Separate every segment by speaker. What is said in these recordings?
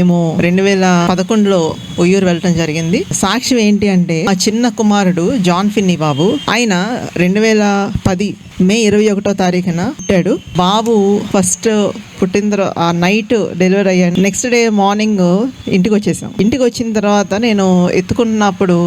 Speaker 1: మేము రెండు వేల పదకొండులో ఉయ్యూరు వెళ్ళటం జరిగింది. సాక్ష్యం ఏంటి అంటే మా చిన్న కుమారుడు జాన్ ఫిన్నీ బాబు. ఆయన రెండు వేల పది మే ఇరవై ఒకటో తారీఖున పుట్టాడు. బాబు ఫస్ట్ పుట్టిన తర్వాత ఆ నైట్ డెలివరీ అయ్యాను. నెక్స్ట్ డే మార్నింగ్ ఇంటికి వచ్చేసాం ఇంటికి వచ్చిన తర్వాత నేను ఎత్తుకున్నప్పుడు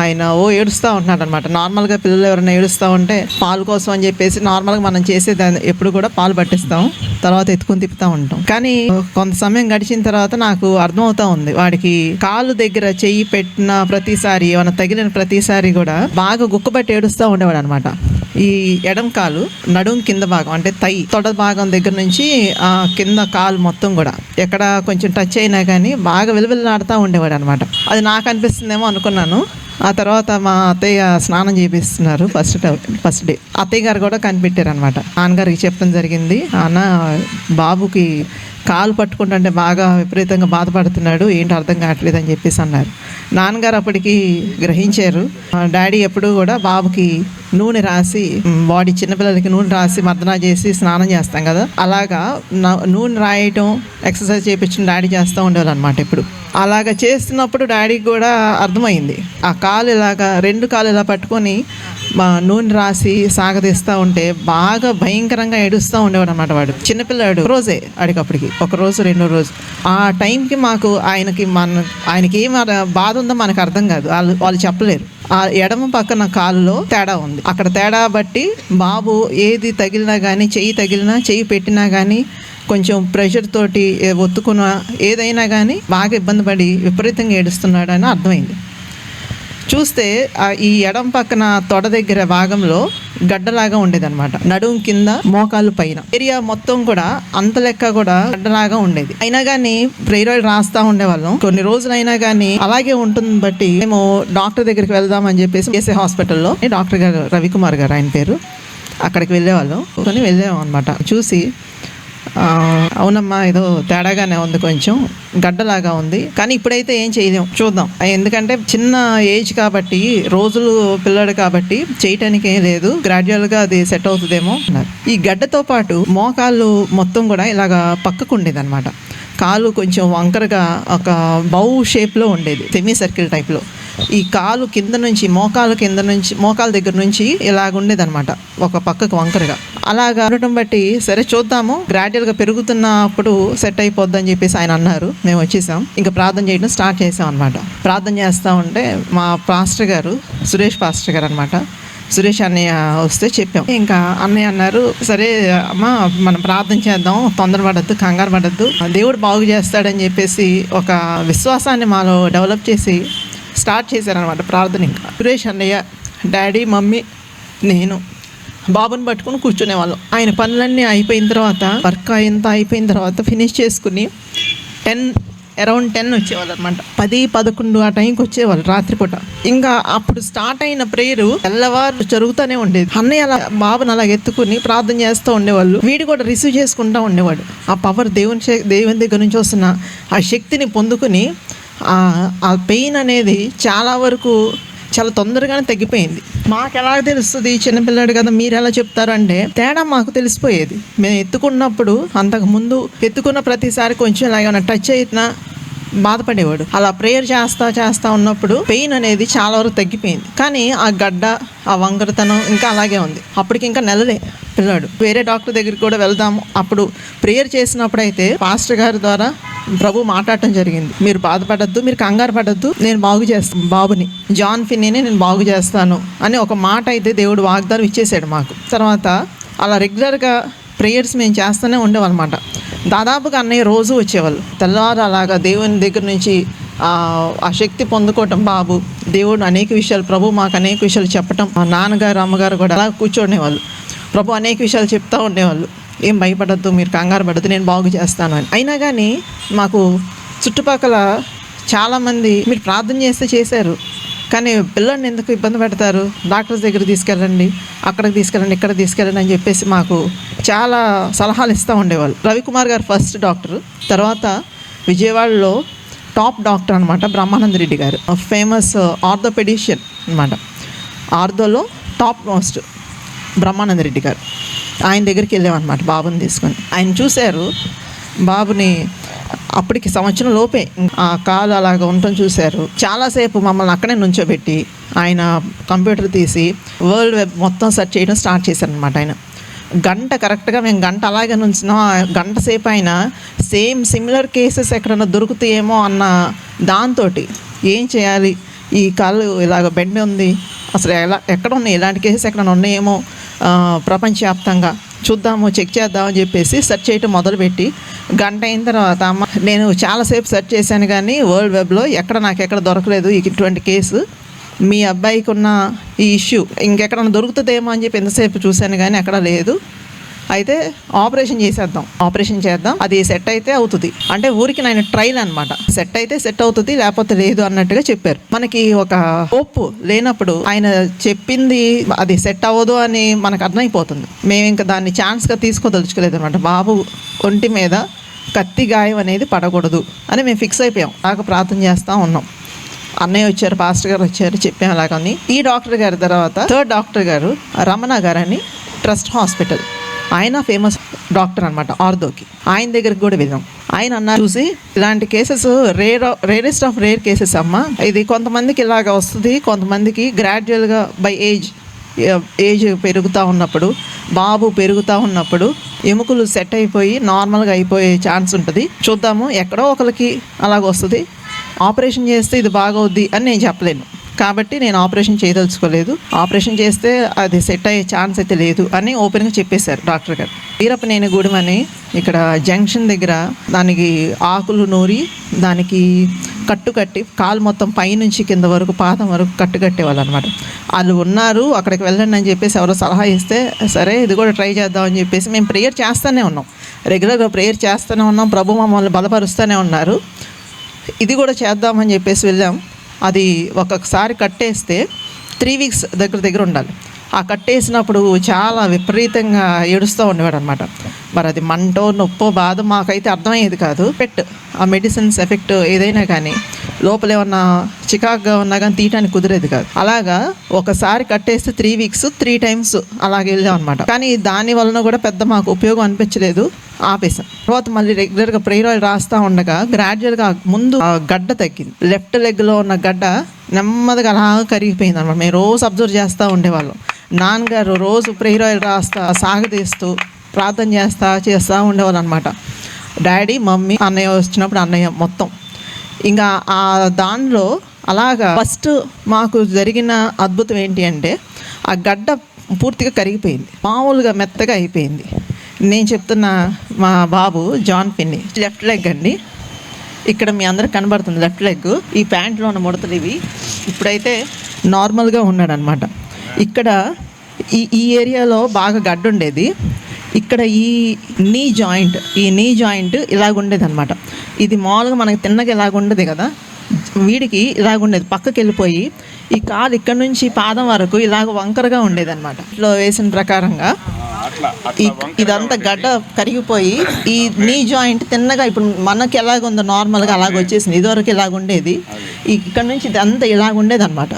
Speaker 1: ఆయన ఓ ఏడుస్తూ ఉంటున్నాడు అనమాట నార్మల్గా పిల్లలు ఎవరైనా ఏడుస్తూ ఉంటే పాలు కోసం అని చెప్పేసి నార్మల్గా మనం చేసే దాన్ని ఎప్పుడు కూడా పాలు పట్టిస్తాం. తర్వాత ఎత్తుకుని తిప్పుతూ ఉంటాం. కానీ కొంత సమయం గడిచిన తర్వాత నాకు అర్థమవుతా ఉంది. వాడికి కాలు దగ్గర చెయ్యి పెట్టిన ప్రతిసారి ఏమైనా తగిలిన ప్రతిసారి కూడా బాగా గుక్కబట్టి ఏడుస్తూ ఉండేవాడు అనమాట ఈ ఎడం కాలు నడుం కింద భాగం అంటే తై తొడ భాగం దగ్గర నుంచి ఆ కింద కాలు మొత్తం కూడా ఎక్కడ కొంచెం టచ్ అయినా కానీ బాగా విలువిల్లాడుతూ ఉండేవాడు అనమాట అది నాకు అనిపిస్తుందేమో అనుకున్నాను. ఆ తర్వాత మా అత్తయ్య స్నానం చేపిస్తున్నారు ఫస్ట్ ఫస్ట్ డే అత్తయ్య గారు కూడా కనిపెట్టారు అనమాట నాన్నగారికి చెప్పడం జరిగింది అన్న బాబుకి కాలు పట్టుకుంటుంటే బాగా విపరీతంగా బాధపడుతున్నాడు ఏంటి అర్థం కావట్లేదు అని చెప్పేసి అన్నారు. నాన్నగారు అప్పటికి గ్రహించారు. డాడీ ఎప్పుడు కూడా బాబుకి నూనె రాసి బాడీ చిన్నపిల్లలకి నూనె రాసి మర్దన చేసి స్నానం చేస్తాం కదా. అలాగా నూనె రాయటం ఎక్సర్సైజ్ చేయించిన డాడీ చేస్తూ ఉండేవాళ్ళు అనమాట ఇప్పుడు. అలాగ చేస్తున్నప్పుడు డాడీకి కూడా అర్థమైంది. ఆ కాలు ఇలాగా రెండు కాలు ఇలా పట్టుకొని మా నూనె రాసి సాగదీస్తూ ఉంటే బాగా భయంకరంగా ఏడుస్తూ ఉండేవాడు అనమాట వాడు. చిన్నపిల్లాడు రోజే ఆడికప్పటికి ఒక రోజు రెండో రోజు. ఆ టైంకి మాకు ఆయనకి మన ఆయనకి ఏం బాధ ఉందో మనకు అర్థం కాదు. వాళ్ళు వాళ్ళు చెప్పలేరు. ఆ ఎడమ పక్కన కాలులో తేడా ఉంది. అక్కడ తేడా బట్టి బాబు ఏది తగిలినా కానీ చెయ్యి తగిలినా చెయ్యి పెట్టినా కానీ కొంచెం ప్రెషర్ తోటి ఏ- ఒత్తుకున్న ఏదైనా కానీ బాగా ఇబ్బంది పడి విపరీతంగా ఏడుస్తున్నాడు అని అర్థమైంది. చూస్తే ఈ ఎడం పక్కన తొడ దగ్గర భాగంలో గడ్డలాగా ఉండేదన్నమాట. నడుం కింద మోకాలు పైన. ఏరియా మొత్తం కూడా అంత లెక్క కూడా గడ్డలాగా ఉండేది. అయినా కానీ ప్రేరాయిడ్ రాస్తా ఉండేవాళ్ళం. కొన్ని రోజులైనా కానీ అలాగే ఉంటుంది బట్టి మేము డాక్టర్ దగ్గరికి వెళ్దాం అని చెప్పేసి కేసీ హాస్పిటల్లో డాక్టర్ గారు రవికుమార్ గారు ఆయన పేరు అక్కడికి వెళ్ళేవాళ్ళం. కొని వెళ్ళాము అనమాట చూసి అవునమ్మా ఏదో తేడాగానే ఉంది కొంచెం. గడ్డలాగా ఉంది. కానీ ఇప్పుడైతే ఏం చేయలేం. చూద్దాం. ఎందుకంటే చిన్న ఏజ్ కాబట్టి రోజులు పిల్లడు కాబట్టి చేయటానికి ఏం లేదు. గ్రాడ్యువల్గా అది సెట్ అవుతుందేమో అన్నారు. ఈ గడ్డతో పాటు మోకాళ్ళు మొత్తం కూడా ఇలాగా పక్కకు ఉండేది కాలు కొంచెం వంకరగా ఒక బౌ షేప్లో ఉండేది. సెమీ సర్కిల్ టైప్లో. ఈ కాలు కింద నుంచి మోకాలు కింద నుంచి మోకాల దగ్గర నుంచి ఇలాగుండేదనమాట ఒక పక్కకు వంకరగా. అలాగా ఉండటం బట్టి సరే చూద్దాము గ్రాడ్యువల్గా పెరుగుతున్నప్పుడు సెట్ అయిపోద్దని చెప్పేసి ఆయన అన్నారు. మేము వచ్చేసాం. ఇంకా ప్రార్థన చేయడం స్టార్ట్ చేసాం అనమాట ప్రార్థన చేస్తూ ఉంటే మా పాస్టర్ గారు సురేష్ పాస్టర్ గారు అనమాట సురేష్ అన్నయ్య వస్తే చెప్పాం. ఇంకా అన్నయ్య అన్నారు సరే అమ్మ మనం ప్రార్థన చేద్దాం తొందరపడద్దు కంగారు పడద్దు. దేవుడు బాగు చేస్తాడని చెప్పేసి ఒక విశ్వాసాన్ని మాలో డెవలప్ చేసి స్టార్ట్ చేశారనమాట ప్రార్థన ఇంకా. సురేష్ అన్నయ్య డాడీ మమ్మీ నేను బాబుని పట్టుకుని కూర్చునేవాళ్ళం. ఆయన పనులన్నీ అయిపోయిన తర్వాత వర్క్ అయింత అయిపోయిన తర్వాత ఫినిష్ చేసుకుని టెన్ అరౌండ్ టెన్ వచ్చేవాళ్ళు అనమాట పది పదకొండు ఆ టైంకి వచ్చేవాళ్ళు రాత్రిపూట. ఇంకా అప్పుడు స్టార్ట్ అయిన ప్రేయరు తెల్లవారు జరుగుతూనే ఉండేది. అన్నయ్య అలా బాబుని అలా ఎత్తుకుని ప్రార్థన చేస్తూ ఉండేవాళ్ళు. వీడు కూడా రిసీవ్ చేసుకుంటూ ఉండేవాడు. ఆ పవర్ దేవుని దేవుని దగ్గర నుంచి వస్తున్న ఆ శక్తిని పొందుకుని ఆ- పెయిన్ అనేది చాలా వరకు చాలా తొందరగానే తగ్గిపోయింది. మాకు ఎలా తెలుస్తుంది? చిన్నపిల్లాడు కదా మీరు ఎలా చెప్తారంటే తేడా మాకు తెలిసిపోయేది. మేము ఎత్తుకున్నప్పుడు అంతకు ముందు ఎత్తుకున్న ప్రతిసారి కొంచెం ఇలా ఏమైనా టచ్ అయినా బాధపడేవాడు. అలా ప్రేయర్ చేస్తా చేస్తా ఉన్నప్పుడు పెయిన్ అనేది చాలా వరకు తగ్గిపోయింది. కానీ ఆ గడ్డ ఆ వంకరతనం ఇంకా అలాగే ఉంది. అప్పటికి ఇంకా నెలలే పిల్లాడు. వేరే డాక్టర్ దగ్గరికి కూడా వెళ్దాము. అప్పుడు ప్రేయర్ చేసినప్పుడు అయితే పాస్టర్ గారి ద్వారా ప్రభు మాట్లాడటం జరిగింది. మీరు బాధపడద్దు మీరు కంగారు పడద్దు నేను బాగు చేస్తాను బాబుని జాన్ ఫిన్నీని నేను బాగు చేస్తాను అని ఒక మాట అయితే దేవుడు వాగ్దానం ఇచ్చేసాడు మాకు. తర్వాత అలా రెగ్యులర్గా ప్రేయర్స్ మేము చేస్తూనే ఉండేవన్నమాట దాదాపుగా అన్నయ్య రోజు వచ్చేవాళ్ళు. తెల్లవారు అలాగా దేవుని దగ్గర నుంచి ఆ శక్తి పొందుకోవటం బాబు దేవుడు అనేక విషయాలు ప్రభు మాకు అనేక విషయాలు చెప్పటం మా నాన్నగారు అమ్మగారు కూడా అలా కూర్చోండేవాళ్ళు. ప్రభు అనేక విషయాలు చెప్తూ ఉండేవాళ్ళు. ఏం భయపడద్దు మీరు కంగారు పడద్దు నేను బాగు చేస్తాను అని. అయినా కానీ మాకు చుట్టుపక్కల చాలామంది మీరు ప్రార్థన చేస్తే చేశారు. కానీ పిల్లల్ని ఎందుకు ఇబ్బంది పెడతారు? డాక్టర్స్ దగ్గర తీసుకెళ్ళండి అక్కడికి తీసుకెళ్ళండి ఇక్కడ తీసుకెళ్ళండి అని చెప్పేసి మాకు చాలా సలహాలు ఇస్తూ ఉండేవాళ్ళు. రవికుమార్ గారు ఫస్ట్ డాక్టర్ తర్వాత విజయవాడలో టాప్ డాక్టర్ అనమాట బ్రహ్మానంద రెడ్డి గారు. ఫేమస్ ఆర్థోపెడిషియన్ అనమాట ఆర్థోలో టాప్ మోస్ట్ బ్రహ్మానంద రెడ్డి గారు. ఆయన దగ్గరికి వెళ్ళామన్నమాట బాబుని తీసుకొని. ఆయన చూశారు బాబుని అప్పటికి సంవత్సరం లోపే. ఆ కాలు అలాగ ఉండటం చూశారు. చాలాసేపు మమ్మల్ని అక్కడే నుంచోబెట్టి ఆయన కంప్యూటర్ తీసి వరల్డ్ వెబ్ మొత్తం సెర్చ్ చేయడం స్టార్ట్ చేశారనమాట ఆయన. గంట కరెక్ట్గా మేము గంట అలాగే నుంచినాం గంట సేపు అయినా సేమ్ సిమిలర్ కేసెస్ ఎక్కడన్నా దొరుకుతాయేమో అన్న దాంతో ఏం చేయాలి? ఈ కాలు ఇలాగ బెండ్ ఉంది. అసలు ఎలా ఎక్కడ ఉన్నాయి? ఇలాంటి కేసెస్ ఎక్కడ ఉన్నాయేమో ప్రపంచవ్యాప్తంగా. చూద్దాము చెక్ చేద్దామని చెప్పేసి సెర్చ్ చేయటం మొదలుపెట్టి గంట అయిన తర్వాత అమ్మ నేను చాలాసేపు సెర్చ్ చేశాను కానీ వరల్డ్ వెబ్లో ఎక్కడ నాకు ఎక్కడ దొరకలేదు ఈ ఇటువంటి కేసు మీ అబ్బాయికి ఉన్న ఈ ఇష్యూ ఇంకెక్కడ దొరుకుతుందేమో అని చెప్పి ఎంతసేపు చూశాను కానీ ఎక్కడ లేదు. అయితే ఆపరేషన్ చేసేద్దాం. ఆపరేషన్ చేద్దాం. అది సెట్ అయితే అవుతుంది. అంటే ఊరికి నేను ట్రైల్ అనమాట సెట్ అయితే సెట్ అవుతుంది లేకపోతే లేదు అన్నట్టుగా చెప్పారు. మనకి ఒక హోప్ లేనప్పుడు ఆయన చెప్పింది అది సెట్ అవ్వదు అని మనకు అర్థమైపోతుంది. మేము ఇంకా దాన్ని ఛాన్స్గా తీసుకోదలుచుకోలేదు అనమాట బాబు ఒంటి మీద కత్తి గాయం అనేది పడకూడదు అని మేము ఫిక్స్ అయిపోయాం. నాకు ప్రార్థన చేస్తూ ఉన్నాం. అన్నయ్య వచ్చారు పాస్టర్ గారు వచ్చారు చెప్పాం అలాగని ఈ డాక్టర్ గారి తర్వాత థర్డ్ డాక్టర్ గారు రమణ గారు అని ట్రస్ట్ హాస్పిటల్ ఆయన ఫేమస్ డాక్టర్ అనమాట ఆర్థోకి ఆయన దగ్గరికి కూడా వెళ్ళాం. ఆయన అన్నారు చూసి ఇలాంటి cases rare rarest of rare cases అమ్మ. ఇది కొంతమందికి ఇలాగ వస్తుంది కొంతమందికి గ్రాడ్యువల్గా బై ఏజ్ ఏజ్ పెరుగుతూ ఉన్నప్పుడు బాబు పెరుగుతూ ఉన్నప్పుడు ఎముకలు సెట్ అయిపోయి నార్మల్గా అయిపోయే ఛాన్స్ ఉంటుంది. చూద్దాము ఎక్కడో ఒకరికి అలాగ వస్తుంది. ఆపరేషన్ చేస్తే ఇది బాగవుద్ది అని నేను చెప్పలేను. కాబట్టి నేను ఆపరేషన్ చేయదలుచుకోలేదు. ఆపరేషన్ చేస్తే అది సెట్ అయ్యే ఛాన్స్ అయితే లేదు అని ఓపెన్గా చెప్పేశారు డాక్టర్ గారు. వీరప్పనేని గూడెం అని ఇక్కడ జంక్షన్ దగ్గర దానికి ఆకులు నూరి దానికి కట్టు కట్టి కాలు మొత్తం పైనుంచి కింద వరకు పాదం వరకు కట్టు కట్టేవాళ్ళు అనమాట వాళ్ళు ఉన్నారు అక్కడికి వెళ్ళండి అని చెప్పేసి ఎవరో సలహా ఇస్తే సరే ఇది కూడా ట్రై చేద్దామని చెప్పేసి మేము ప్రేయర్ చేస్తూనే ఉన్నాం. రెగ్యులర్గా ప్రేయర్ చేస్తూనే ఉన్నాం ప్రభు మమ్మల్ని బలపరుస్తూనే ఉన్నారు. ఇది కూడా చేద్దామని చెప్పేసి వెళ్ళాం. అది ఒక్కొక్కసారి కట్టేస్తే త్రీ వీక్స్ దగ్గర దగ్గర ఉండాలి. ఆ కట్టేసినప్పుడు చాలా విపరీతంగా ఏడుస్తూ ఉండేవాడు అనమాట మరి అది మంటో నొప్పో బాధ మాకైతే అర్థమయ్యేది కాదు. పెట్ ఆ మెడిసిన్స్ ఎఫెక్ట్ ఏదైనా కానీ లోపల ఏమన్నా చికాకుగా ఉన్నా కానీ తీయటానికి కుదిరేది కాదు. అలాగా ఒకసారి కట్టేస్తే త్రీ వీక్స్ త్రీ టైమ్స్ అలాగే వెళ్ళాం అనమాట కానీ దాని వలన కూడా పెద్ద మాకు ఉపయోగం అనిపించలేదు. ఆపేసాం. తర్వాత మళ్ళీ రెగ్యులర్గా ప్రేయర్ ఆయిల్ రాస్తూ ఉండగా గ్రాడ్యువల్గా ముందు ఆ గడ్డ తగ్గింది. లెఫ్ట్ లెగ్లో ఉన్న గడ్డ నెమ్మదిగా అలా కరిగిపోయింది అనమాట మేము రోజు అబ్జర్వ్ చేస్తూ ఉండేవాళ్ళం. నాన్నగారు రోజు ప్రేయర్ ఆయిల్ రాస్తా సాగదీస్తూ ప్రార్థన చేస్తా చేస్తూ ఉండేవాళ్ళు అనమాట డాడీ మమ్మీ అన్నయ్య వచ్చినప్పుడు అన్నయ్య మొత్తం ఇంకా ఆ దానిలో అలాగా ఫస్ట్ మాకు జరిగిన అద్భుతం ఏంటి అంటే ఆ గడ్డ పూర్తిగా కరిగిపోయింది. మామూలుగా మెత్తగా అయిపోయింది. నేను చెప్తున్న మా బాబు జాన్ పిన్ని లెఫ్ట్ లెగ్ అండి. ఇక్కడ మీ అందరికి కనబడుతుంది లెఫ్ట్ లెగ్. ఈ ప్యాంట్లో ఉన్న ముడతలు ఇవి. ఇప్పుడైతే నార్మల్గా ఉన్నాడనమాట ఇక్కడ ఈ ఈ ఏరియాలో బాగా గడ్డ ఉండేది. ఇక్కడ ఈ నీ జాయింట్ ఈ నీ జాయింట్ ఇలాగుండేది అనమాట ఇది మామూలుగా మనకి తిన్నగా ఇలాగుండేది కదా. వీడికి ఇలాగుండేది. పక్కకి వెళ్ళిపోయి ఈ కాలు ఇక్కడ నుంచి పాదం వరకు ఇలాగ వంకరగా ఉండేది అనమాట ఇట్లా వేసిన ప్రకారంగా. ఇదంతా గడ్డ కరిగిపోయి ఈ నీ జాయింట్ తిన్నగా ఇప్పుడు మనకి ఎలాగుందో నార్మల్గా అలాగ వచ్చేసింది. ఇదివరకు ఇలాగ ఉండేది ఇక్కడ నుంచి ఇదంతా ఇలాగ ఉండేది అనమాట.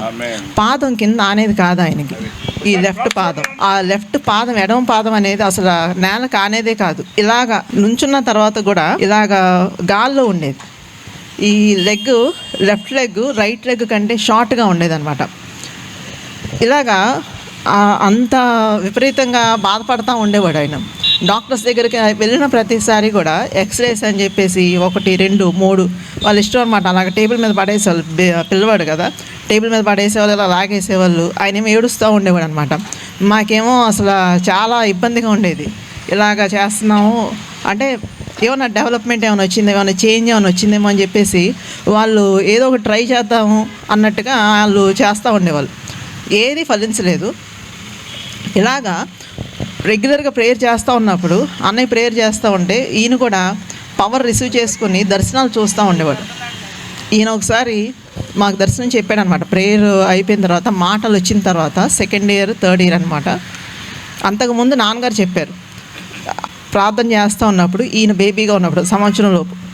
Speaker 1: పాదం కింద అనేది కాదు ఆయనకి. ఈ లెఫ్ట్ పాదం. ఆ లెఫ్ట్ పాదం ఎడమ పాదం అనేది అసలు నేల కానేదే కాదు. ఇలాగా నుంచున్న తర్వాత కూడా ఇలాగా గాల్లో ఉండేది. ఈ leg left leg right leg కంటే షార్ట్గా ఉండేదన్నమాట. ఇలాగా అంత విపరీతంగా బాధపడతా ఉండేవాడు ఆయన. డాక్టర్స్ దగ్గరికి వెళ్ళిన ప్రతిసారి కూడా ఎక్స్రేస్ అని చెప్పేసి ఒకటి రెండు మూడు వాళ్ళు ఇష్టం అనమాట అలాగ టేబుల్ మీద పడేసేవాళ్ళు పిల్లవాడు కదా టేబుల్ మీద పడేసేవాళ్ళు ఇలా లాగేసేవాళ్ళు ఆయన ఏమో ఏడుస్తూ ఉండేవాడు అనమాట మాకేమో అసలు చాలా ఇబ్బందిగా ఉండేది. ఇలాగ చేస్తున్నాము. అంటే ఏమైనా డెవలప్మెంట్ ఏమైనా వచ్చింది ఏమైనా చేంజ్ ఏమైనా వచ్చిందేమో అని చెప్పేసి వాళ్ళు ఏదో ఒకటి ట్రై చేద్దాము అన్నట్టుగా వాళ్ళు చేస్తూ ఉండేవాళ్ళు. ఏది ఫలించలేదు. ఇలాగా రెగ్యులర్గా ప్రేయర్ చేస్తూ ఉన్నప్పుడు అన్నయ్య ప్రేయర్ చేస్తూ ఉంటే ఈయన కూడా పవర్ రిసీవ్ చేసుకుని దర్శనాలు చూస్తూ ఉండేవాడు. ఈయన ఒకసారి మాకు దర్శనం చెప్పాడు అనమాట ప్రేయర్ అయిపోయిన తర్వాత మాటలు వచ్చిన తర్వాత సెకండ్ ఇయర్ థర్డ్ ఇయర్ అనమాట. అంతకుముందు నాన్నగారు చెప్పారు. ప్రార్థన చేస్తూ ఉన్నప్పుడు ఈయన బేబీగా ఉన్నప్పుడు సంవత్సరం లోపు.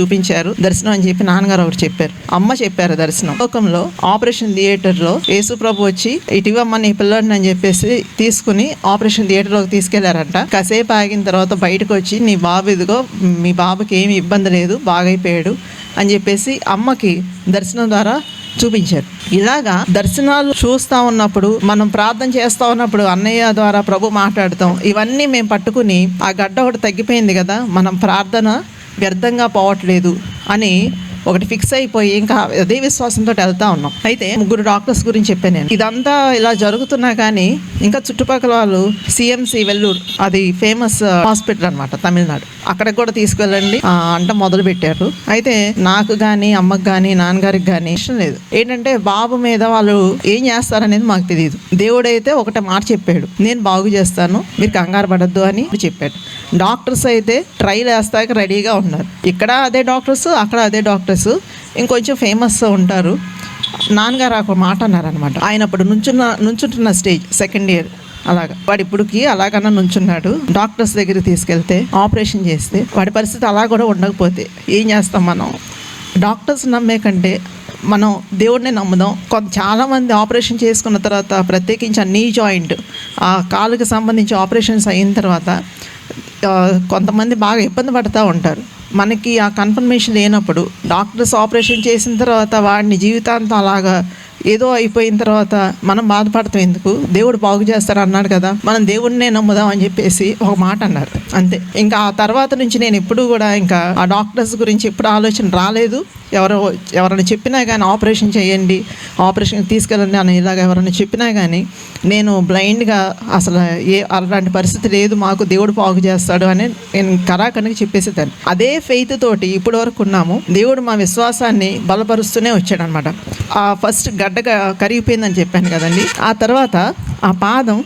Speaker 1: చూపించారు. దర్శనం అని చెప్పి నాన్నగారు ఒకటి చెప్పారు. అమ్మ చెప్పారు దర్శనం. లోకంలో ఆపరేషన్ థియేటర్లో యేసు ప్రభు వచ్చి ఇటీవమ్మ నీ పిల్లని అని చెప్పేసి తీసుకుని ఆపరేషన్ థియేటర్లోకి తీసుకెళ్ళారంట. కాసేపు ఆగిన తర్వాత బయటకు వచ్చి నీ బాబు ఇదిగో మీ బాబుకి ఏమి ఇబ్బంది లేదు బాగైపోయాడు అని చెప్పేసి అమ్మకి దర్శనం ద్వారా చూపించారు. ఇలాగా దర్శనాలు చూస్తా ఉన్నప్పుడు మనం ప్రార్థన చేస్తూ ఉన్నప్పుడు అన్నయ్య ద్వారా ప్రభు మాట్లాడతాం. ఇవన్నీ మేము పట్టుకుని ఆ గడ్డ ఒకటి తగ్గిపోయింది కదా మనం ప్రార్థన వ్యర్థంగా పోవట్లేదు అని ఒకటి ఫిక్స్ అయిపోయి ఇంకా అదే విశ్వాసంతో వెళ్తా ఉన్నాం. అయితే ముగ్గురు డాక్టర్స్ గురించి చెప్పాను నేను. ఇదంతా ఇలా జరుగుతున్నా కానీ ఇంకా చుట్టుపక్కల వాళ్ళు సిఎంసి వెల్లూరు అది ఫేమస్ హాస్పిటల్ uh, అన్నమాట తమిళనాడు. అక్కడికి కూడా తీసుకెళ్ళండి. అంట మొదలు పెట్టారు. అయితే నాకు కానీ అమ్మకు కానీ నాన్నగారికి కానీ ఇష్టం లేదు. ఏంటంటే బాబు మీద వాళ్ళు ఏం చేస్తారనేది మాకు తెలియదు దేవుడైతే ఒకటే మాట చెప్పాడు. నేను బాగు చేస్తాను మీరు కంగారు పడద్దు అని చెప్పాడు. డాక్టర్స్ అయితే ట్రైల్ వేస్తాక రెడీగా ఉన్నారు. ఇక్కడ అదే డాక్టర్స్ అక్కడ అదే డాక్టర్స్. ఇంకొంచెం ఫేమస్ ఉంటారు. నాన్నగారు ఒక మాట అన్నారనమాట ఆయన అప్పుడు నుంచున్న నుంచుంటున్న స్టేజ్ సెకండ్ ఇయర్ అలాగా. వాడు ఇప్పుడుకి అలాగన్నా నుంచున్నాడు. డాక్టర్స్ దగ్గర తీసుకెళ్తే ఆపరేషన్ చేస్తే వాడి పరిస్థితి అలా కూడా ఉండకపోతే ఏం చేస్తాం మనం? డాక్టర్స్ నమ్మే కంటే మనం దేవుడిని నమ్ముదాం. కొంత చాలామంది ఆపరేషన్ చేసుకున్న తర్వాత ప్రత్యేకించి ఆ నీ జాయింట్ ఆ కాలుకి సంబంధించి ఆపరేషన్స్ అయిన తర్వాత కొంతమంది బాగా ఇబ్బంది పడుతూ ఉంటారు. మనకి ఆ కన్ఫర్మేషన్ లేనప్పుడు డాక్టర్స్ ఆపరేషన్ చేసిన తర్వాత వాడిని జీవితాంతం అలాగా ఏదో అయిపోయిన తర్వాత మనం బాధపడతాం ఎందుకు? దేవుడు బాగు చేస్తారు అన్నాడు కదా. మనం దేవుడినే నమ్ముదాం అని చెప్పేసి ఒక మాట అన్నారు అంతే. ఇంకా ఆ తర్వాత నుంచి నేను ఎప్పుడు కూడా ఇంకా ఆ డాక్టర్స్ గురించి ఎప్పుడు ఆలోచన రాలేదు. ఎవరో ఎవరైనా చెప్పినా కానీ ఆపరేషన్ చేయండి ఆపరేషన్ తీసుకెళ్ళండి అని ఇలాగ ఎవరైనా చెప్పినా కానీ నేను బ్లైండ్గా అసలు ఏ అలాంటి పరిస్థితి లేదు మాకు దేవుడు బాగు చేస్తాడు అని నేను కరాకనికి చెప్పేసేదాన్ని. అదే ఫెయిత్ తోటి ఇప్పటి వరకు ఉన్నాము. దేవుడు మా విశ్వాసాన్ని బలపరుస్తూనే వచ్చాడనమాట ఆ ఫస్ట్ గడ్డగా కరిగిపోయిందని చెప్పాను కదండి. ఆ తర్వాత ఆ పాదం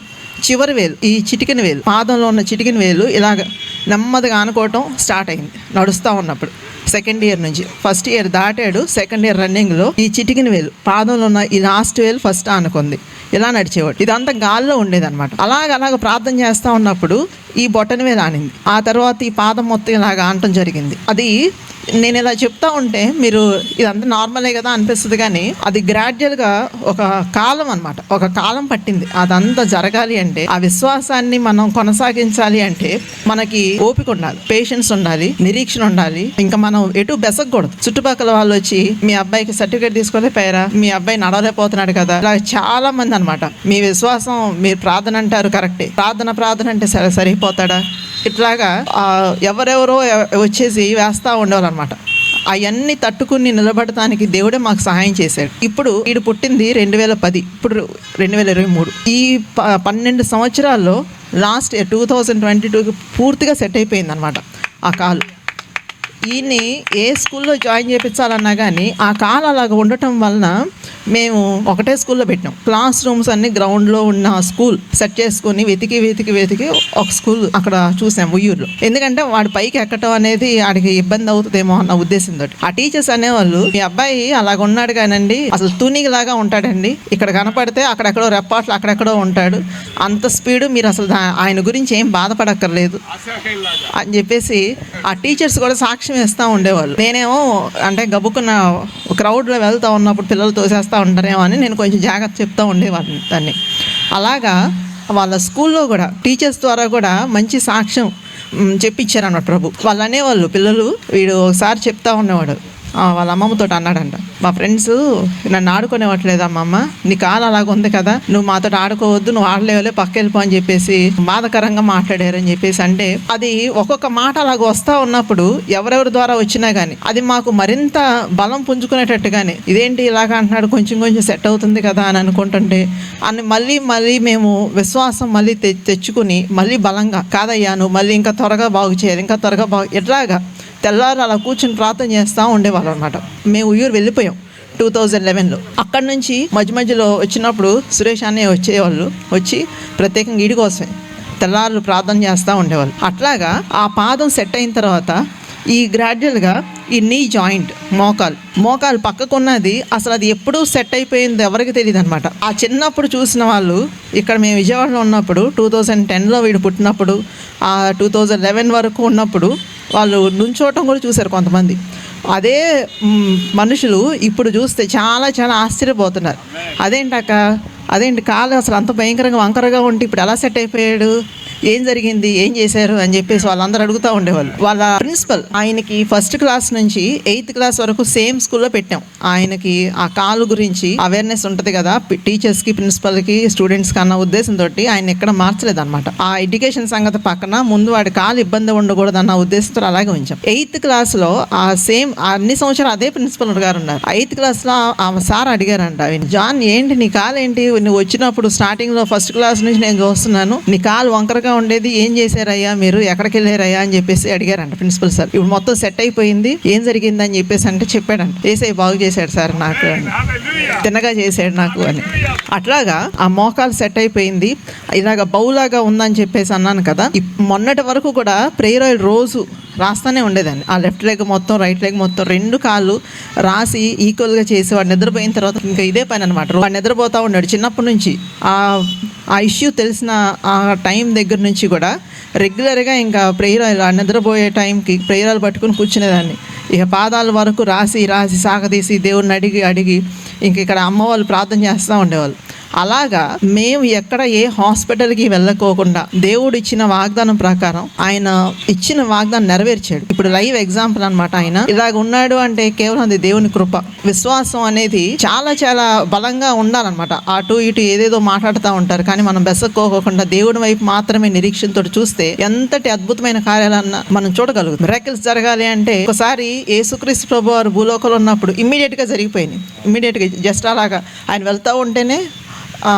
Speaker 1: చివరి వేలు ఈ చిటికెన వేలు పాదంలో ఉన్న చిటికెన వేలు ఇలాగ నెమ్మదిగా ఆనుకోవటం స్టార్ట్ అయింది. నడుస్తూ ఉన్నప్పుడు సెకండ్ ఇయర్ నుంచి. ఫస్ట్ ఇయర్ దాటాడు సెకండ్ ఇయర్ రన్నింగ్లో ఈ చిటికిన వేలు పాదంలో ఉన్న ఈ లాస్ట్ వేలు ఫస్ట్ ఆనుకుంది. ఇలా నడిచేవాడు. ఇదంతా గాల్లో ఉండేదన్నమాట. అలాగ అలాగ ప్రార్థన చేస్తూ ఉన్నప్పుడు ఈ బొట్టన వేలు ఆనింది. ఆ తర్వాత ఈ పాదం మొత్తం ఇలాగ ఆనటం జరిగింది. అది నేను ఇలా చెప్తా ఉంటే మీరు ఇదంతా నార్మలే కదా అనిపిస్తుంది కానీ అది గ్రాడ్యువల్గా ఒక కాలం అనమాట ఒక కాలం పట్టింది. అదంతా జరగాలి అంటే ఆ విశ్వాసాన్ని మనం కొనసాగించాలి అంటే మనకి ఓపిక ఉండాలి పేషెన్స్ ఉండాలి నిరీక్షణ ఉండాలి. ఇంకా మనం ఎటు బెసకూడదు చుట్టుపక్కల వాళ్ళు వచ్చి మీ అబ్బాయికి సర్టిఫికేట్ పేరా మీ అబ్బాయి నడవలేకపోతున్నాడు కదా. ఇలా చాలా మంది అనమాట మీ విశ్వాసం మీరు ప్రార్థన అంటారు కరెక్టే. ప్రార్థన ప్రార్థన అంటే సరే సరిపోతాడా? ఇట్లాగా ఎవరెవరో వచ్చేసి వేస్తూ ఉండేవాళ్ళనమాట. అవన్నీ తట్టుకుని నిలబడటానికి దేవుడే మాకు సహాయం చేశాడు. ఇప్పుడు వీడు పుట్టింది రెండు వేల పది ఇప్పుడు రెండు వేల ఇరవై మూడు. ఈ ప- పన్నెండు సంవత్సరాల్లో last year two thousand twenty టూకి పూర్తిగా సెట్ అయిపోయింది అనమాట ఆ కాలు. ఈయన్ని ఏ స్కూల్లో జాయిన్ చేయించాలన్నా కానీ ఆ కాలు అలాగ ఉండటం వలన మేము ఒకటే స్కూల్లో పెట్టినాం. క్లాస్ రూమ్స్ అన్ని గ్రౌండ్లో ఉన్న స్కూల్ సెట్ చేసుకొని వెతికి వెతికి వెతికి ఒక స్కూల్ అక్కడ చూసాం ఉయ్యూరులో. ఎందుకంటే వాడి పైకి ఎక్కటం అనేది వాడికి ఇబ్బంది అవుతుందేమో అన్న ఉద్దేశంతో ఆ టీచర్స్ అనేవాళ్ళు మీ అబ్బాయి అలాగ ఉన్నాడు కానండి అసలు తునిగిలాగా ఉంటాడండి. ఇక్కడ కనపడితే అక్కడెక్కడో రెప్పాట్లు అక్కడెక్కడో ఉంటాడు. అంత స్పీడు మీరు అసలు దా- ఆయన గురించి ఏం బాధపడక్కర్లేదు. అని చెప్పేసి ఆ టీచర్స్ కూడా సాక్ష్యం ఇస్తూ ఉండేవాళ్ళు. నేనేమో అంటే గబుక్కున్న క్రౌడ్లో వెళ్తూ ఉన్నప్పుడు పిల్లలు తోసేస్తూ ఉంటారేమో అని నేను కొంచెం జాగ్రత్త చెప్తూ ఉండేవాడిని దాన్ని. అలాగా వాళ్ళ స్కూల్లో కూడా టీచర్స్ ద్వారా కూడా మంచి సాక్ష్యం మ్, చెప్పించారన్నమాట ప్రభు. వాళ్ళు అనేవాళ్ళు పిల్లలు వీడు ఒకసారి చెప్తా ఉండేవాడు వాళ్ళ అమ్మమ్మతో అన్నాడంట. మా ఫ్రెండ్స్ నన్ను ఆడుకునేవట్లేదు అమ్మమ్మ? నీ కాలు అలాగ ఉంది కదా. నువ్వు మాతో ఆడుకోవద్దు నువ్వు ఆడలేవలే పక్క వెళ్ళిపో అని చెప్పేసి బాధకరంగా మాట్లాడారని చెప్పేసి అంటే అది ఒక్కొక్క మాట అలాగ వస్తా ఉన్నప్పుడు ఎవరెవరి ద్వారా వచ్చినా కానీ అది మాకు మరింత బలం పుంజుకునేటట్టుగానే ఇదేంటి ఇలాగ అంటున్నాడు? కొంచెం కొంచెం సెట్ అవుతుంది కదా అని అనుకుంటుంటే అని మళ్ళీ మళ్ళీ మేము విశ్వాసం మళ్ళీ తె తెచ్చుకుని మళ్ళీ బలంగా కాదయ్యా నువ్వు మళ్ళీ ఇంకా త్వరగా బాగు చేయాలి ఇంకా త్వరగా బాగు ఎట్లాగా తెల్లారు అలా కూర్చుని ప్రార్థన చేస్తూ ఉండేవాళ్ళం అనమాట మేము ఉయ్యూరు వెళ్ళిపోయాం టూ థౌజండ్ లెవెన్లో అక్కడ నుంచి మధ్య మధ్యలో వచ్చినప్పుడు సురేష్ అనే వచ్చేవాళ్ళు. వచ్చి ప్రత్యేకంగా ఈడి కోసమే తెల్లారులు ప్రార్థన చేస్తూ ఉండేవాళ్ళు. అట్లాగా ఆ పాదం సెట్ అయిన తర్వాత ఈ గ్రాడ్యువల్గా ఈ నీ జాయింట్ మోకాలు మోకాలు పక్కకున్నది అసలు అది ఎప్పుడు సెట్ అయిపోయింది ఎవరికి తెలియదు అనమాట ఆ చిన్నప్పుడు చూసిన వాళ్ళు ఇక్కడ మేము విజయవాడలో ఉన్నప్పుడు టూ థౌజండ్ టెన్లో వీడు పుట్టినప్పుడు ఆ టూ థౌజండ్ లెవెన్ వరకు ఉన్నప్పుడు వాళ్ళు నుంచోవటం కూడా చూశారు కొంతమంది. అదే మనుషులు ఇప్పుడు చూస్తే చాలా చాలా ఆశ్చర్యపోతున్నారు. అదేంటక్క? అదేంటి కాలు అసలు అంత భయంకరంగా వంకరగా ఉంటే ఇప్పుడు ఎలా సెట్ అయిపోయాడు? ఏం జరిగింది ఏం చేశారు అని చెప్పేసి వాళ్ళందరూ అడుగుతూ ఉండేవాళ్ళు. వాళ్ళ ప్రిన్సిపల్ ఆయనకి ఫస్ట్ క్లాస్ నుంచి ఎయిత్ క్లాస్ వరకు సేమ్ స్కూల్లో పెట్టాం. ఆయనకి ఆ కాలు గురించి అవేర్నెస్ ఉంటుంది కదా టీచర్స్కి ప్రిన్సిపల్కి స్టూడెంట్స్కి అన్న ఉద్దేశంతో ఆయన ఎక్కడ మార్చలేదు అనమాట ఆ ఎడ్యుకేషన్ సంగతి పక్కన ముందు వాడి కాలు ఇబ్బంది ఉండకూడదు అన్న ఉద్దేశంతో అలాగే ఉంచాం. ఎయిత్ క్లాస్లో ఆ సేమ్ అన్ని సంవత్సరాలు అదే ప్రిన్సిపల్ గారు ఉన్నారు. ఎయిత్ క్లాస్లో ఆ సార్ అడిగారంట ఆయన, జాన్ ఏంటి నీ కాలు ఏంటి నువ్వు వచ్చినప్పుడు స్టార్టింగ్లో ఫస్ట్ క్లాస్ నుంచి నేను చూస్తున్నాను. నీ కాలు వంకరగా ఉండేది ఏం చేశారయ్యా మీరు? ఎక్కడికి వెళ్ళారయ్యా అని చెప్పేసి అడిగారంట ప్రిన్సిపల్ సార్. ఇప్పుడు మొత్తం సెట్ అయిపోయింది ఏం జరిగింది అని చెప్పేసి అంటే చెప్పాడంట. ఏసై బాగు చేశాడు సార్ నాకు తిన్నగా చేశాడు నాకు అని. అట్లాగా ఆ మోకాలు సెట్ అయిపోయింది. ఇలాగ బౌలాగా ఉందని చెప్పేసి అన్నాను కదా. మొన్నటి వరకు కూడా ప్రేయర్ ఆయిల్ రోజు రాస్తానే ఉండేదాన్ని. ఆ లెఫ్ట్ లెగ్ మొత్తం రైట్ లెగ్ మొత్తం రెండు కాళ్ళు రాసి ఈక్వల్గా చేసి వాడు నిద్రపోయిన తర్వాత ఇంకా ఇదే పని అనమాట వాడు నిద్రపోతూ ఉన్నాడు చిన్నప్పటి నుంచి. ఆ ఆ ఇష్యూ తెలిసిన ఆ టైం దగ్గర నుంచి కూడా రెగ్యులర్గా ఇంకా ప్రేయరాలు ఆ నిద్రపోయే టైంకి ప్రేయరాలు పట్టుకుని కూర్చునేదాన్ని. ఇక పాదాల వరకు రాసి రాసి సాగదీసి దేవుడిని అడిగి అడిగి ఇంక ఇక్కడ అమ్మ వాళ్ళు ప్రార్థన చేస్తూ ఉండేవాళ్ళు. అలాగా మేము ఎక్కడ ఏ హాస్పిటల్కి వెళ్ళకోకుండా దేవుడు ఇచ్చిన వాగ్దానం ప్రకారం ఆయన ఇచ్చిన వాగ్దానం నెరవేర్చాడు. ఇప్పుడు లైవ్ ఎగ్జాంపుల్ అనమాట ఆయన. ఇలాగ ఉన్నాడు అంటే కేవలం అది దేవుని కృప. విశ్వాసం అనేది చాలా చాలా బలంగా ఉండాలన్నమాట. అటు ఇటు ఏదేదో మాట్లాడుతూ ఉంటారు. కానీ మనం బెసక్కోకుండా దేవుడి వైపు మాత్రమే నిరీక్షణతో చూస్తే ఎంతటి అద్భుతమైన కార్యాలన్నా మనం చూడగలుగుతాం. రెకల్స్ జరగాలి అంటే ఒకసారి యేసుక్రీస్తు ప్రభు వారు భూలోకంలో ఉన్నప్పుడు ఇమ్మీడియట్గా జరిగిపోయినాయి. ఇమ్మీడియట్గా జస్ట్ అలాగా ఆయన వెళ్తూ ఉంటేనే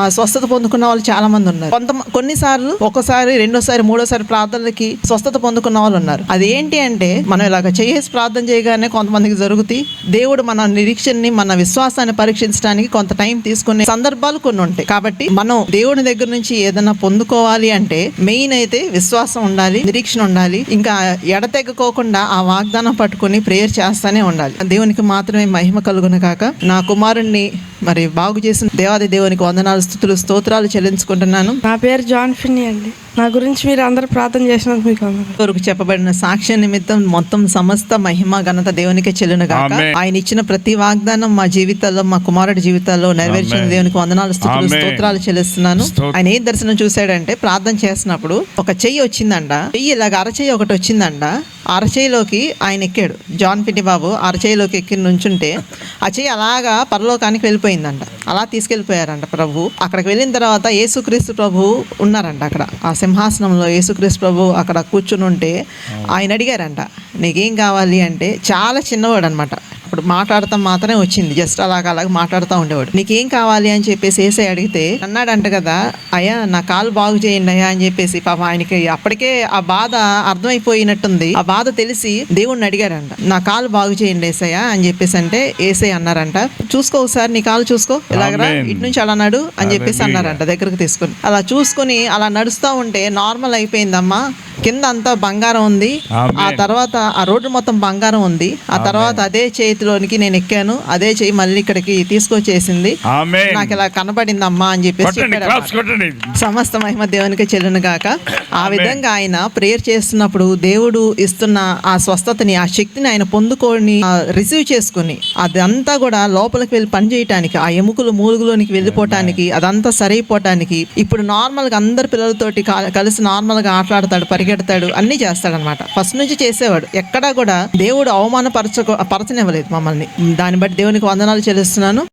Speaker 1: స్వస్థత పొందుకున్న వాళ్ళు చాలా మంది ఉన్నారు. కొంత కొన్నిసార్లు ఒకసారి రెండోసారి మూడోసారి ప్రార్థనలకి స్వస్థత పొందుకున్న వాళ్ళు ఉన్నారు. అదేంటి అంటే మనం ఇలాగ చేసి ప్రార్థన చేయగానే కొంతమందికి జరుగుతాయి. దేవుడు మన నిరీక్షణని మన విశ్వాసాన్ని పరీక్షించడానికి కొంత టైం తీసుకునే సందర్భాలు కొన్ని ఉంటాయి. కాబట్టి మనం దేవుని దగ్గర నుంచి ఏదైనా పొందుకోవాలి అంటే మెయిన్ అయితే విశ్వాసం ఉండాలి నిరీక్షణ ఉండాలి. ఇంకా ఎడతెగకోకుండా ఆ వాగ్దానం పట్టుకుని ప్రేయర్ చేస్తానే ఉండాలి. దేవునికి మాత్రమే మహిమ కలుగును కాక నా కుమారుణ్ణి మరి బాగు చేసిన దేవాది దేవునికి వందనాలు స్థుతులు స్తోత్రాలు చెల్లించుకుంటున్నాను.
Speaker 2: నా పేరు జాన్ ఫిన్నీ అండి. నా గురించి మీరు అందరూ ప్రార్థన చేసినందుకు మీకు.
Speaker 1: వరకు చెప్పబడిన సాక్ష్య నిమిత్తం మొత్తం సమస్త మహిమ ఘనత దేవునికి చెల్లును గాక. ఆయన ఇచ్చిన ప్రతి వాగ్దానం మా జీవితాల్లో మా కుమారుడి జీవితాల్లో నెరవేర్చిన. దేవునికి వందనాలు స్థుతులు. స్తోత్రాలు చెల్లిస్తున్నాను. ఆయన ఏ దర్శనం చూశాడంటే ప్రార్థన చేసినప్పుడు ఒక చెయ్యి వచ్చిందంట చెయ్యి ఇలాగ అరచెయ్యి ఒకటి వచ్చిందంట అరచేయిలోకి ఆయన ఎక్కాడు జాన్ పిటి బాబు అరచేయిలోకి ఎక్కి నుంచుంటే ఆ చెయ్యి అలాగా పరలోకానికి వెళ్ళిపోయిందంట అలా తీసుకెళ్ళిపోయారంట ప్రభు అక్కడికి వెళ్ళిన తర్వాత యేసుక్రీస్తు ప్రభు ఉన్నారంట అక్కడ ఆ సింహాసనంలో యేసుక్రీస్తు ప్రభు అక్కడ కూర్చుని ఉంటే ఆయన అడిగారంట నీకేం కావాలి? అంటే చాలా చిన్నవాడు అనమాట అప్పుడు మాట్లాడతాం మాత్రమే వచ్చింది. జస్ట్ అలాగ అలాగ మాట్లాడుతూ ఉండేవాడు. నీకేం కావాలి? అని చెప్పేసి ఏసై అడిగితే అన్నాడంట కదా అయ్యా నా కాలు బాగు చేయండి అయ్యా అని చెప్పేసి పాప ఆయనకి అప్పటికే ఆ బాధ అర్థమైపోయినట్టుంది. ఆ బాధ తెలిసి దేవుణ్ణి అడిగాడంట నా కాలు బాగు చేయండి ఏసయ్య అని చెప్పేసి అంటే ఏసై అన్నారంట చూసుకో ఒకసారి నీ కాలు చూసుకో ఇలాగరా. ఇటు నుంచి అలా నడు అని చెప్పేసి. అన్నారంట దగ్గరకు తీసుకుని. అలా చూసుకుని అలా నడుస్తూ ఉంటే నార్మల్ అయిపోయిందమ్మా కింద అంతా బంగారం ఉంది. ఆ తర్వాత ఆ రోడ్డు మొత్తం బంగారం ఉంది. ఆ తర్వాత అదే చేతిలోనికి నేను ఎక్కాను. అదే చేయి మళ్ళీ ఇక్కడికి తీసుకొచ్చేసింది. నాకు ఇలా కనబడిందమ్మా అని చెప్పేసి సమస్త మహిమ దేవునికి చెల్లును గాక. ఆ విధంగా ఆయన ప్రేయర్ చేస్తున్నప్పుడు దేవుడు ఇస్తున్న ఆ స్వస్థతని ఆ శక్తిని ఆయన పొందుకొని రిసీవ్ చేసుకుని అదంతా కూడా లోపలికి వెళ్ళి పని చేయటానికి ఆ ఎముకలు మూలుగులోనికి వెళ్ళిపోవటానికి అదంతా సరైపోవటానికి ఇప్పుడు నార్మల్గా అందరు పిల్లలతోటి కలిసి నార్మల్గా ఆటలాడతాడు పరిగెడతాడు అన్ని చేస్తాడు అనమాట ఫస్ట్ నుంచి చేసేవాడు. ఎక్కడా కూడా దేవుడు అవమానపరచ పరచనివ్వలేదు మమ్మల్ని. దాన్ని బట్టి దేవునికి వందనాలు చెల్లిస్తున్నాను.